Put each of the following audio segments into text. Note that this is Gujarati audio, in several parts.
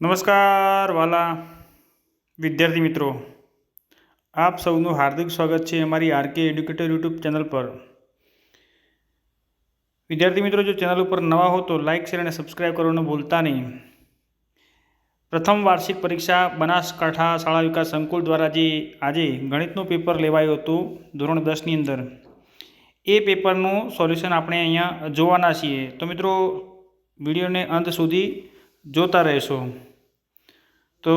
નમસ્કાર, વાલા વિદ્યાર્થી મિત્રો. આપ સૌનું હાર્દિક સ્વાગત છે અમારી આરકે એડ્યુકેટર યુટ્યુબ ચેનલ પર. વિદ્યાર્થી મિત્રો, જો ચેનલ ઉપર નવા હો તો લાઇક શેર અને સબસ્ક્રાઈબ કરવાનું ભૂલતા નહીં. પ્રથમ વાર્ષિક પરીક્ષા બનાસકાંઠા શાળા વિકાસ સંકુલ દ્વારા જે આજે ગણિતનું પેપર લેવાયું હતું ધોરણ દસની અંદર. એ પેપરનું સોલ્યુશન આપણે અહીંયા જોવાના છીએ. તો મિત્રો, વિડીયોને અંત સુધી જોતા રહેશો. તો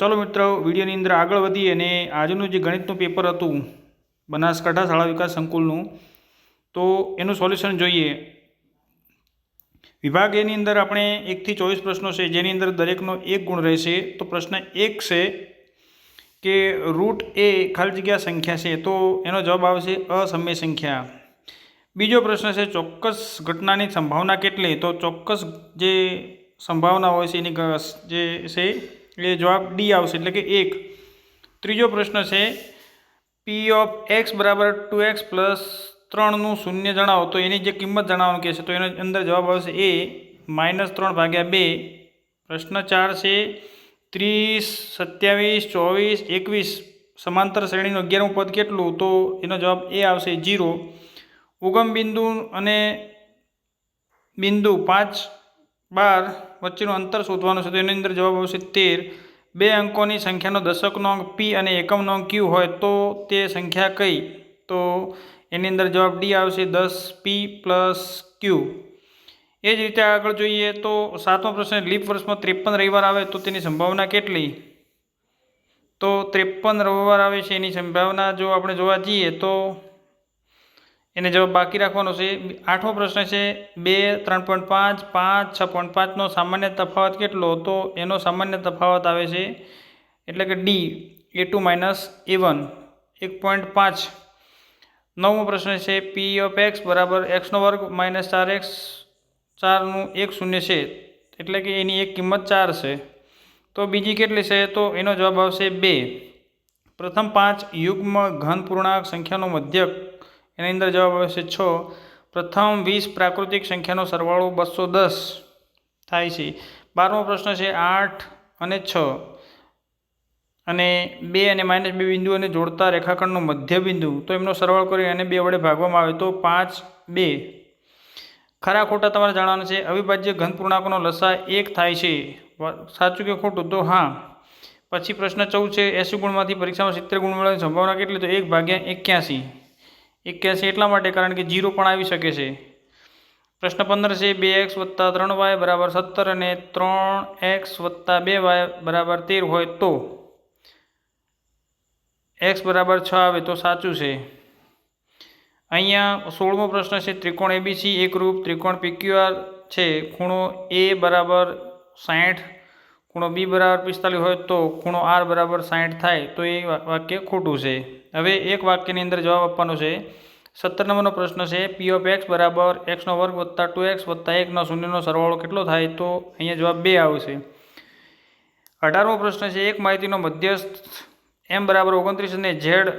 ચલો મિત્રો, વિડીયોની અંદર આગળ વધીએ અને આજનું જે ગણિતનું પેપર હતું, બનાસકાંઠા શાળા વિકાસ સંકુલનું, તો એનું સોલ્યુશન જોઈએ. વિભાગ એની અંદર આપણે એકથી ચોવીસ પ્રશ્નો છે, જેની અંદર દરેકનો એક ગુણ રહેશે. તો પ્રશ્ન એક છે કે રૂટ એ ખાલી જગ્યા સંખ્યા છે, તો એનો જવાબ આવશે અસમય સંખ્યા. બીજો પ્રશ્ન છે, ચોક્કસ ઘટનાની સંભાવના કેટલી? તો ચોક્કસ જે સંભાવના હોય છે, એની જે છે એ જવાબ ડી આવશે, એટલે કે એક. ત્રીજો પ્રશ્ન છે પી ઓફ એક્સ બરાબર ટુ એક્સ પ્લસ ત્રણનું શૂન્ય જણાવો. તો એની જે કિંમત જણાવવાનું કહેશે તો એનો અંદર જવાબ આવશે એ માઇનસ ત્રણ ભાગ્યા બે. પ્રશ્ન ચાર છે, ત્રીસ, સત્યાવીસ, ચોવીસ, એકવીસ સમાંતર શ્રેણીનું અગિયારમું પદ કેટલું? તો એનો જવાબ એ આવશે જીરો. ઉગમ બિંદુ અને બિંદુ પાંચ બાર વચ્ચેનું અંતર શોધવાનું છે. તો એની અંદર જવાબ આવશે તેર. બે અંકોની સંખ્યાનો દશકનો અંક પી અને એકમનો અંક ક્યુ હોય તો તે સંખ્યા કઈ? તો એની અંદર જવાબ ડી આવશે દસ પી પ્લસ ક્યુ એ જ રીતે આગળ જોઈએ તો સાતમો પ્રશ્ન, લીપ વર્ષમાં ત્રેપન રવિવાર આવે તો તેની સંભાવના કેટલી? તો ત્રેપન રવિવાર આવે છે એની સંભાવના જો આપણે જોવા જઈએ તો એને જવાબ બાકી રાખવાનો છે. આઠમો પ્રશ્ન છે, બે, ત્રણ પોઈન્ટ પાંચ પાંચ, છ પોઈન્ટ પાંચનો સામાન્ય તફાવત કેટલો તો એનો સામાન્ય તફાવત આવે છે, એટલે કે D, A two minus A one, એક પોઈન્ટ પાંચ. નવમો પ્રશ્ન છે, પી ઓફ એક્સ બરાબર એક્સનો વર્ગ માઇનસ ચાર એક્સ, ચારનું એક શૂન્ય છે, એટલે કે એની એક કિંમત ચાર છે. તો બીજી કેટલી છે? તો એનો જવાબ આવશે બે. પ્રથમ પાંચ યુગ્મ ઘન પૂર્ણાંક સંખ્યાનો મધ્યક એની અંદર જવાબ આવશે છ પ્રથમ વીસ પ્રાકૃતિક સંખ્યાનો સરવાળો બસો દસ થાય છે. બારમો પ્રશ્ન છે આઠ અને છ. અને બે અને માઇનસ બે બિંદુઓને જોડતા રેખાખંડનું મધ્ય બિંદુ તો એમનો સરવાળો કરી અને બે વડે ભાગવામાં આવે તો પાંચ, બે. ખરા ખોટા તમારે જાણવાનું છે. અવિભાજ્ય ઘન પૂર્ણાંકોનો લસા એક થાય છે. સાચું કે ખોટું? તો હા. પછી પ્રશ્ન ચૌદ છે, એસી ગુણમાંથી પરીક્ષામાં સિત્તેર ગુણ મળવાની સંભાવના કેટલી? તો એક ભાગ્યા એક્યાસી. એક્યાસી એટલા માટે કારણ કે જીરો પણ આવી શકે છે. પ્રશ્ન પંદર છે, બે એક્સ વત્તા ત્રણ વાય બરાબર સત્તર અને ત્રણ એક્સ વત્તા બે વાય બરાબર તેર હોય તો? એક્સ બરાબર છ આવે તો સાચું છે. અહીંયા સોળમો પ્રશ્ન છે, ત્રિકોણ એબીસી એકરૂપ ત્રિકોણ પીક્યુઆર છે, ખૂણો એ બરાબર સાઠ ખૂણો બી બરાબર પિસ્તાલીસ હોય તો ખૂણો આર બરાબર સાહીઠ થાય, તો એ વાક્ય ખોટું છે. હવે એક વાક્યની અંદર જવાબ આપવાનો છે. સત્તર નંબરનો પ્રશ્ન છે પી ઓફ એક્સ બરાબર એક્સનો વર્ગ વત્તા ટુ એક્સ વત્તા એકનો શૂન્યનો સરવાળો કેટલો થાય, તો અહીંયા જવાબ બે આવશે. અઢારમો પ્રશ્ન છે, એક માહિતીનો મધ્યસ્થ એમ બરાબર ઓગણત્રીસ અને ઝેડ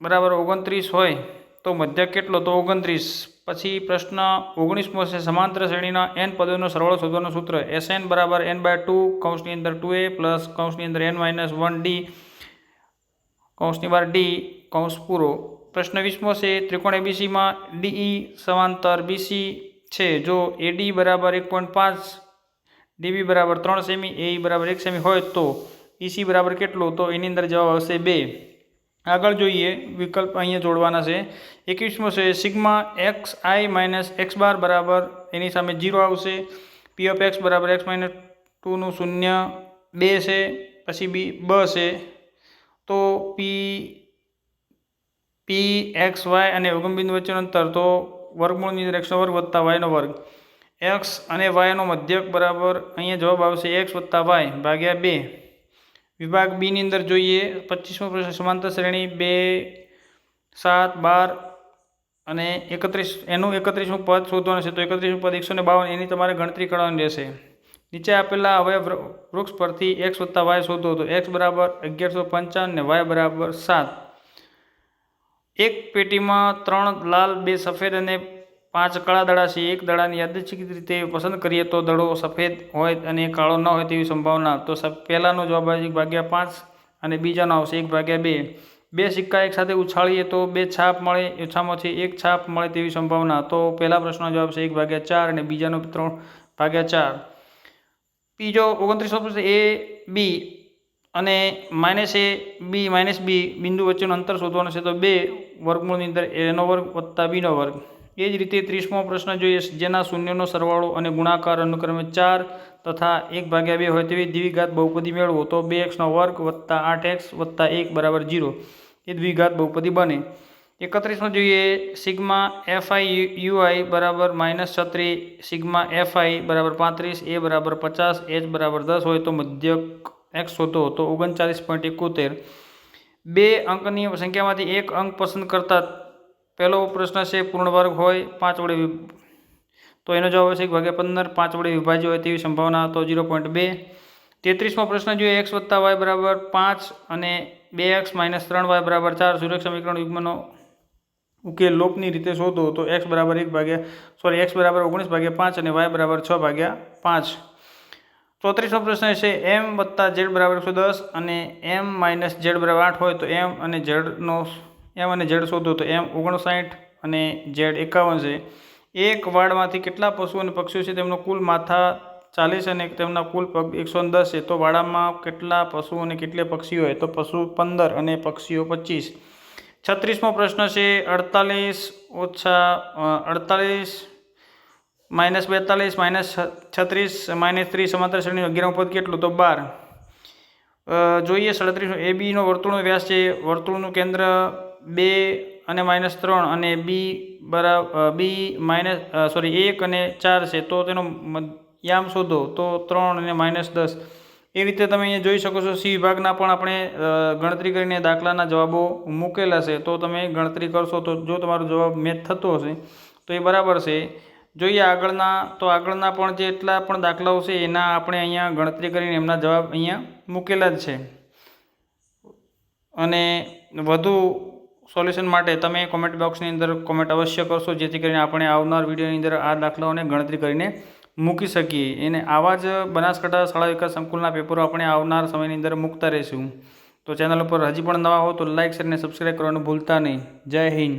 બરાબર ઓગણત્રીસ હોય તો મધ્યક કેટલો? તો ઓગણત્રીસ. પછી પ્રશ્ન ઓગણીસમો છે, સમાંતર શ્રેણીના એન પદોનો સરવાળો શોધવાનું સૂત્ર એસ એન બરાબર એન બાય ટુ કૌંસની અંદર ટુ એ પ્લસ કૌંસની અંદર એન માઇનસ વન ડી કૌંસની બાર ડી કૌંસ પૂરો. પ્રશ્ન વીસમો છે, ત્રિકોણ એબીસીમાં ડીઈ સમાંતર બીસી છે, જો એડી બરાબર એક પોઈન્ટ પાંચ ડીબી બરાબર ત્રણ સેમી એ બરાબર એક સેમી હોય તો ઈસી બરાબર કેટલું? તો એની અંદર જવાબ આવશે બે. આગળ જોઈએ, વિકલ્પ અહીંયા જોડવાના છે. એકવીસમો છે, sigma X I minus X bar બરાબર એની સામે જીરો આવશે. પી ઓફ એક્સ બરાબર એક્સ માઇનસ ટુનું શૂન્ય બે છે, પછી બી બ છે. તો પી પી, એક્સ, વાય અને ઉગમબિંદુ વચ્ચેનું અંતર તો વર્ગમૂળની અંદર એક્સનો વર્ગ વત્તા વાયનો વર્ગ. એક્સ અને વાયનો મધ્યક બરાબર અહીંયા જવાબ આવશે એક્સ વત્તા વાય ભાગ્યા બે. વિભાગ બીની અંદર જોઈએ પચીસમો પ્રશ્ન, સમાંતર શ્રેણી બે, સાત, બાર અને એકત્રીસ, એનું એકત્રીસમું પદ શોધવાનું છે. તો એકત્રીસમું પદ એકસો ને બાવન, એની તમારે ગણતરી કરવાની રહેશે. નીચે આપેલા અવયવ વૃક્ષ પરથી એક્સ વત્તા વાય શોધો તો એક્સ બરાબર અગિયારસો પંચાવન ને વાય બરાબર સાત. એક પેટીમાં ત્રણ લાલ, બે સફેદ અને પાંચ કાળા દડા છે, એક દડાની યાદચ્છિક રીતે પસંદ કરીએ તો દડો સફેદ હોય અને કાળો ન હોય તેવી સંભાવના. તો પહેલાંનો જવાબ આવે એક ભાગ્યા પાંચ અને બીજાનો આવશે એક ભાગ્યા બે. બે સિક્કા એક સાથે ઉછાળીએ તો બે છાપ મળે, ઓછામાં ઓછી એક છાપ મળે તેવી સંભાવના. તો પહેલા પ્રશ્નનો જવાબ છે એક ભાગ્યા ચાર અને બીજાનો ત્રણ ભાગ્યા ચાર. બીજો ઓગણત્રીસો પ્રશ્ન એ, બી અને માઇનસ એ, બી માઇનસ બી બિંદુ વચ્ચેનું અંતર શોધવાનું છે, તો બે વર્ગમૂળની અંદર એનો વર્ગ વત્તા બીનો વર્ગ. એ જ રીતે ત્રીસમો પ્રશ્ન જોઈએ જેના શૂન્યનો સરવાળો અને ગુણાકાર અનુક્રમે ચાર તથા એક ભાગ્યા બે હોય તેવી દ્વિઘાત બહુપદી મેળવો તો બે એક્સનો વર્ગ વત્તા આઠ એક્સ વત્તા એક બરાબર જીરો એ દ્વિઘાત બહુપદી બને. એકત્રીસમાં જોઈએ, sigma F I U I બરાબર માઇનસ છત્રી, સિગ્મા એફઆઈ બરાબર પાંત્રીસ, એ બરાબર પચાસ, એચ બરાબર દસ હોય તો મધ્યક એક્સ શોધો તો ઓગણચાલીસ પોઈન્ટ એકોતેર. બે અંકની સંખ્યામાંથી એક અંક પસંદ કરતા પહેલો પ્રશ્ન છે પૂર્ણ વર્ગ હોય પાંચ વડે તો એનો જવાબ છે એક ભાગ્યા પંદર, પાંચ વડે વિભાજ્ય હોય તેવી સંભાવના તો ઝીરો પોઈન્ટ બે. તેત્રીસમો પ્રશ્ન જોઈએ એક્સ વત્તા વાય બરાબર પાંચ અને બે એક્સ માઇનસ ત્રણ વાય બરાબર ચાર સુરેખ સમીકરણ યુગ્મનો ઉકેલ લોપની રીતે શોધો તો એક્સ બરાબર એક ભાગ્યા, સોરી, એક્સ બરાબર ઓગણીસ ભાગ્યા પાંચ અને વાય બરાબર છ ભાગ્યા પાંચ. ચોત્રીસમો પ્રશ્ન છે એમ વત્તા ઝેડ બરાબર એકસો દસ અને એમ માઇનસ ઝેડ બરાબર આઠ હોય તો એમ અને ઝેડનો એમ અને ઝેડ શોધો તો એમ ઓગણસાઠ અને ઝેડ એકાવન છે. એક વાડમાંથી કેટલા પશુ અને પક્ષીઓ છે તેમનો કુલ માથા ચાલીસ અને તેમના કુલ પગ એકસો દસ છે. તો વાડામાં કેટલા પશુ અને કેટલે પક્ષીઓ હોય? તો પશુ પંદર અને પક્ષીઓ પચીસ. છત્રીસમો પ્રશ્ન છે અડતાલીસ ઓછા અડતાલીસ માઇનસ બેતાલીસ માઇનસ છત્રીસ માઇનસ ત્રીસ સમાંતર શ્રેણીનું અગિયારમું પદ કેટલું? તો બાર. જોઈએ સડત્રીસ એ બીનો વર્તુળનો વ્યાસ છે. વર્તુળનું કેન્દ્ર બે અને માઇનસ ત્રણ અને બી બરાબર બી માઇનસ સોરી એક અને ચાર છે, તો તેનો યામ શોધો, તો ત્રણ અને માઇનસ દસ. એ રીતે તમે અહીંયા જોઈ શકો છો સી વિભાગના પણ આપણે ગણતરી કરીને દાખલાના જવાબો મૂકેલા છે, તો તમે ગણતરી કરશો તો જો તમારો જવાબ મેચ થતો હશે, તો એ બરાબર છે. જોઈએ આગળના, તો આગળના પણ જેટલા પણ દાખલાઓ છે, એના આપણે અહીંયા ગણતરી કરીને એમના જવાબ અહીંયા મૂકેલા જ છે. અને વધુ સોલ્યુશન માટે તમે કોમેન્ટ બોક્સની અંદર કોમેન્ટ અવશ્ય કરશો, જેથી કરીને આપણે આવનાર વિડીયોની અંદર આ દાખલાઓને ગણતરી કરીને મૂકી શકીએ. એને આવા જ બનાસકાંઠા શાળા વિકાસ સંકુલના પેપરો આપણે આવનાર સમયની અંદર મૂકતા રહીશું. તો ચેનલ ઉપર હજી પણ નવા હો તો લાઇક શેર અને સબસ્ક્રાઈબ કરવાનું ભૂલતા નહીં. જય હિન્દ.